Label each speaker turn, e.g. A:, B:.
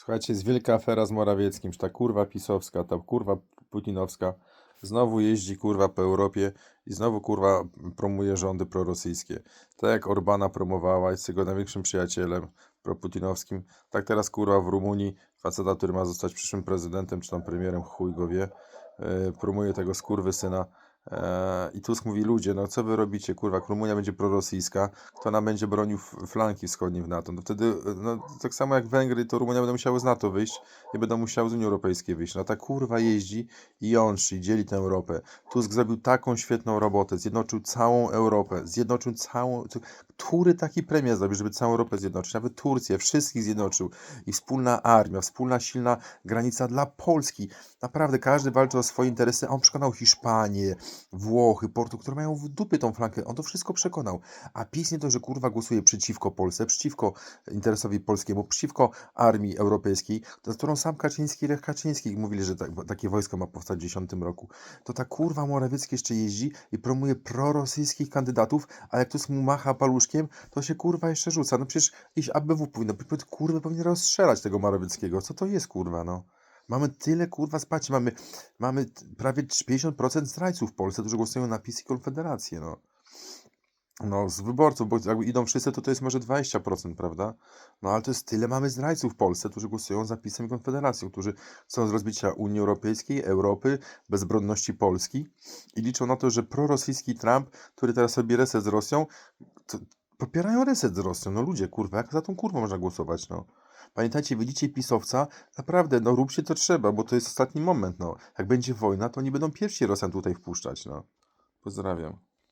A: Słuchajcie, jest wielka afera z Morawieckim, że ta kurwa pisowska, ta kurwa putinowska znowu jeździ kurwa po Europie i znowu kurwa promuje rządy prorosyjskie. Tak jak Orbana promowała, jest jego największym przyjacielem proputinowskim, tak teraz kurwa w Rumunii faceta, który ma zostać przyszłym prezydentem czy tam premierem, chuj go wie, yy, promuje tego skurwysyna. Eee, I Tusk mówi, ludzie, no co wy robicie, kurwa, Rumunia będzie prorosyjska, kto nam będzie bronił flanki wschodniej w NATO? No wtedy, no tak samo jak Węgry, to Rumunia będą musiały z NATO wyjść i będą musiały z Unii Europejskiej wyjść. No ta kurwa jeździ i jątrzy, dzieli tę Europę. Tusk zrobił taką świetną robotę, zjednoczył całą Europę, zjednoczył całą... Który taki premier zrobił, żeby całą Europę zjednoczyć? Nawet Turcję, wszystkich zjednoczył. I wspólna armia, wspólna silna granica dla Polski. Naprawdę każdy walczy o swoje interesy, a on przekonał Hiszpanię, Włochy, Portu, które mają w dupie tą flankę. On to wszystko przekonał. A PiS nie to, że kurwa głosuje przeciwko Polsce, przeciwko interesowi polskiemu, przeciwko armii europejskiej, za którą sam Kaczyński, Lech Kaczyński mówili, że tak, takie wojsko ma powstać w 10 roku. To ta kurwa Morawiecki jeszcze jeździ i promuje prorosyjskich kandydatów, a jak tu mu macha paluszkiem, to się kurwa jeszcze rzuca. No przecież iść ABW powinno, kurwa powinien rozstrzelać tego Morawieckiego. Co to jest kurwa, no? Mamy tyle kurwa spacie, mamy, mamy prawie 50% zdrajców w Polsce, którzy głosują na PiS i Konfederację, no. No, z wyborców, bo jakby idą wszyscy, to to jest może 20%, prawda? No, ale to jest tyle mamy zdrajców w Polsce, którzy głosują za PiSem i Konfederacją, którzy chcą z Unii Europejskiej, Europy, bezbronności Polski i liczą na to, że prorosyjski Trump, który teraz robi reset z Rosją, to popierają reset z Rosją. No ludzie, kurwa, jak za tą kurwą można głosować, no? Pamiętajcie, widzicie pisowca, naprawdę, no róbcie to trzeba, bo to jest ostatni moment, no. Jak będzie wojna, to nie będą pierwsi Rosjan tutaj wpuszczać, no. Pozdrawiam.